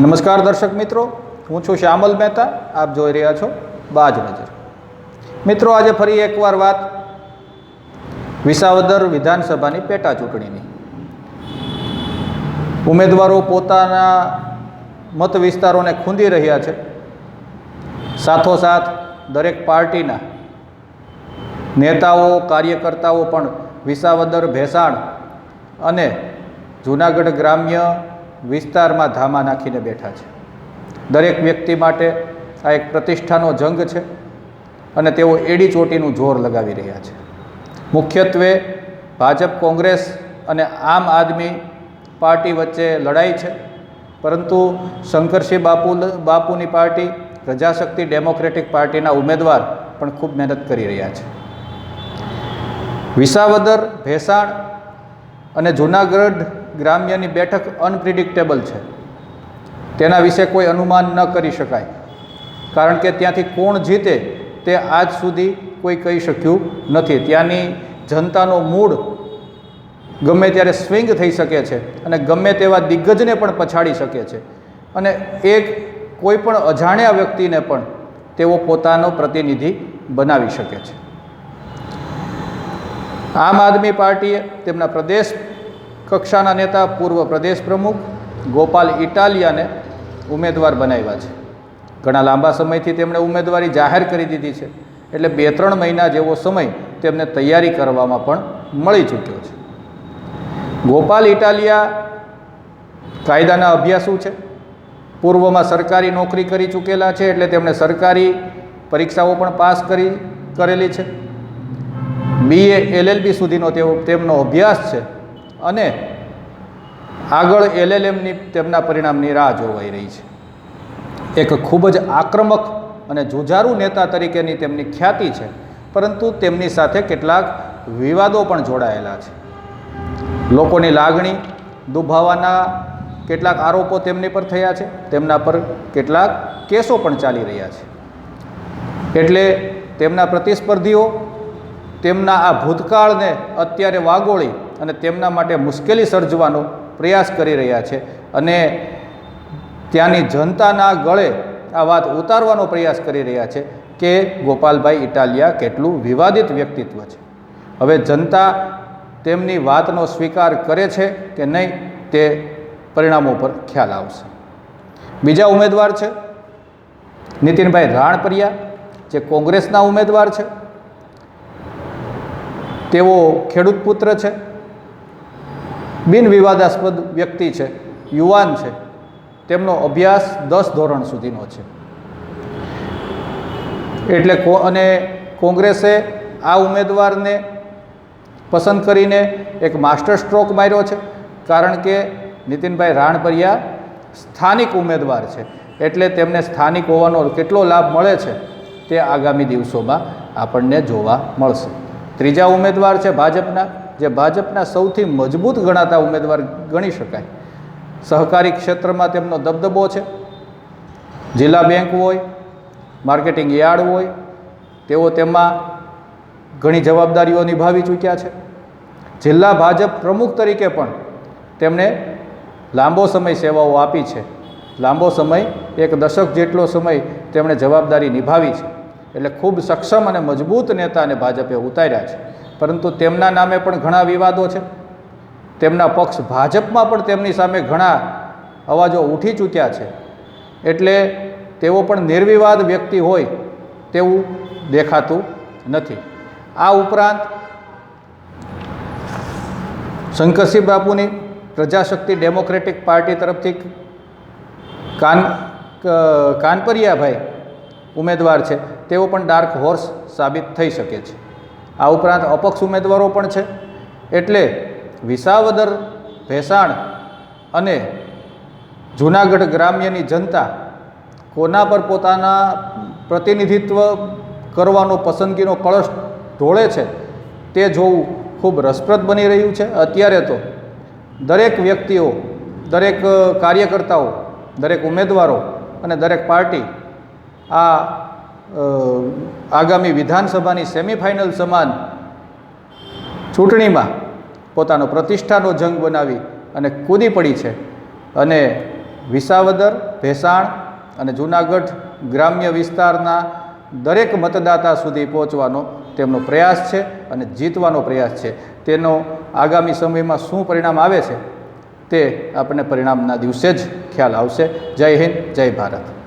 નમસ્કાર દર્શક મિત્રો, હું છું શ્યામલ મહેતા, આપ જોઈ રહ્યા છો બાજ નજર. મિત્રો, આજે ફરી એકવાર વાત વિસાવદર વિધાનસભાની પેટા ચૂંટણીની. ઉમેદવારો પોતાના મત વિસ્તારોને ખૂંદી રહ્યા છે. સાથોસાથ દરેક પાર્ટીના નેતાઓ, કાર્યકર્તાઓ પણ વિસાવદર, ભેસાણ અને જૂનાગઢ ગ્રામ્ય વિસ્તારમાં ધામા નાખીને બેઠા છે. દરેક વ્યક્તિ માટે આ એક પ્રતિષ્ઠાનો જંગ છે અને તેઓ એડી ચોટીનું જોર લગાવી રહ્યા છે. મુખ્યત્વે ભાજપ, કોંગ્રેસ અને આમ આદમી પાર્ટી વચ્ચે લડાઈ છે. પરંતુ શંકરસિંહ બાપુ બાપુની પાર્ટી, પ્રજાશક્તિ ડેમોક્રેટિક પાર્ટીના ઉમેદવાર પણ ખૂબ મહેનત કરી રહ્યા છે. વિસાવદર, ભેસાણ અને જૂનાગઢ ગ્રામ્યની બેઠક અનપ્રિડિક્ટેબલ છે. તેના વિશે કોઈ અનુમાન ન કરી શકાય. કારણ કે ત્યાંથી કોણ જીતે તે આજ સુધી કોઈ કહી શક્યું નથી. ત્યાંની જનતાનો મૂડ ગમે ત્યારે સ્વિંગ થઈ શકે છે અને ગમે તેવા દિગ્ગજને પણ પછાડી શકે છે. અને એક કોઈ પણ અજાણ્યા વ્યક્તિને પણ તેઓ પોતાનો પ્રતિનિધિ બનાવી શકે છે. આમ આદમી પાર્ટીએ તેમના પ્રદેશ કક્ષાના નેતા, પૂર્વ પ્રદેશ પ્રમુખ, ગોપાલ ઇટાલિયાને ઉમેદવાર બનાવ્યા છે. ઘણા લાંબા સમયથી તેમણે ઉમેદવારી જાહેર કરી દીધી છે. એટલે બે ત્રણ મહિના જેવો સમય તેમને તૈયારી કરવામાં પણ મળી ચૂક્યો છે. ગોપાલ ઇટાલિયા કાયદાના અભ્યાસુ છે. પૂર્વમાં સરકારી નોકરી કરી ચૂકેલા છે એટલે તેમણે સરકારી પરીક્ષાઓ પણ પાસ કરી, કરેલી છે. બીએ એલએલબી સુધીનો તેઓ તેમનો અભ્યાસ છે. અને આગળ એલએલએમની તેમના પરિણામની રાહ જોવાઈ રહી છે. એક ખૂબ જ આક્રમક અને જુજારુ નેતા તરીકેની તેમની ખ્યાતિ છે, પરંતુ તેમની સાથે કેટલાક વિવાદો પણ જોડાયેલા છે. લોકોની લાગણી દુભાવાના કેટલાક આરોપો તેમની પર થયા છે, તેમના પર કેટલાક કેસો પણ ચાલી રહ્યા છે. એટલે તેમના પ્રતિસ્પર્ધીઓ તેમના આ ભૂતકાળને અત્યારે વાગોળી અને તેમના માટે મુશ્કેલી સર્જવાનો પ્રયાસ કરી રહ્યા છે. અને ત્યાંની જનતાના ગળે આ વાત ઉતારવાનો પ્રયાસ કરી રહ્યા છે કે ગોપાલભાઈ ઇટાલિયા કેટલું વિવાદિત વ્યક્તિત્વ છે. હવે જનતા તેમની વાતનો સ્વીકાર કરે છે કે નહીં તે પરિણામો પર ખ્યાલ આવશે. બીજા ઉમેદવાર છે નીતિનભાઈ રાણપરિયા, જે કોંગ્રેસના ઉમેદવાર છે. તેઓ ખેડૂત પુત્ર છે. બિન વિવાદાસ્પદ વ્યક્તિ છે, યુવાન છે, તેમનો અભ્યાસ દસ ધોરણ સુધીનો છે. એટલે અને કોંગ્રેસે આ ઉમેદવારને પસંદ કરીને એક માસ્ટર સ્ટ્રોક માર્યો છે, કારણ કે નીતિનભાઈ રાણપરિયા સ્થાનિક ઉમેદવાર છે, એટલે તેમને સ્થાનિક હોવાનો કેટલો લાભ મળે છે, તે આગામી દિવસોમાં આપણને જોવા મળશે. ત્રીજા ઉમેદવાર છે ભાજપના જે ભાજપના સૌથી મજબૂત ગણાતા ઉમેદવાર ગણી શકાય. સહકારી ક્ષેત્રમાં તેમનો દબદબો છે. જિલ્લા બેંક હોય, માર્કેટિંગ યાર્ડ હોય, તેઓ તેમાં ઘણી જવાબદારીઓ નિભાવી ચૂક્યા છે. જિલ્લા ભાજપ પ્રમુખ તરીકે પણ તેમણે લાંબો સમય સેવાઓ આપી છે. લાંબો સમય, એક દશક જેટલો સમય તેમણે જવાબદારી નિભાવી છે. એટલે ખૂબ સક્ષમ અને મજબૂત નેતાને ભાજપે ઉતાર્યા છે. પરંતુ તેમના નામે પણ ઘણા વિવાદો છે. તેમના પક્ષ ભાજપમાં પણ તેમની સામે ઘણા અવાજો ઉઠી ચૂક્યા છે. એટલે તેઓ પણ નિર્વિવાદ વ્યક્તિ હોય તેવું દેખાતું નથી. આ ઉપરાંત શંકરસિંહ બાપુની પ્રજાશક્તિ ડેમોક્રેટિક પાર્ટી તરફથી કાન કાનપરિયાભાઈ ઉમેદવાર છે. તેઓ પણ ડાર્ક હોર્સ સાબિત થઈ શકે છે. આ ઉપરાંત અપક્ષ ઉમેદવારો પણ છે. એટલે વિસાવદર, ભેસાણ અને જૂનાગઢ ગ્રામ્યની જનતા કોના પર પોતાના પ્રતિનિધિત્વ કરવાનો પસંદગીનો કળશ ઢોળે છે તે જોવું ખૂબ રસપ્રદ બની રહ્યું છે. અત્યારે તો દરેક વ્યક્તિઓ, દરેક કાર્યકર્તાઓ, દરેક ઉમેદવારો અને દરેક પાર્ટી આ આગામી વિધાનસભાની સેમિફાઇનલ સમાન ચૂંટણીમાં પોતાનો પ્રતિષ્ઠાનો જંગ બનાવી અને કૂદી પડી છે. અને વિસાવદર, ભેસાણ અને જૂનાગઢ ગ્રામ્ય વિસ્તારના દરેક મતદાતા સુધી પહોંચવાનો તેમનો પ્રયાસ છે અને જીતવાનો પ્રયાસ છે. તેનો આગામી સમયમાં શું પરિણામ આવે છે તે આપણને પરિણામના દિવસે જ ખ્યાલ આવશે. જય હિન્દ, જય ભારત.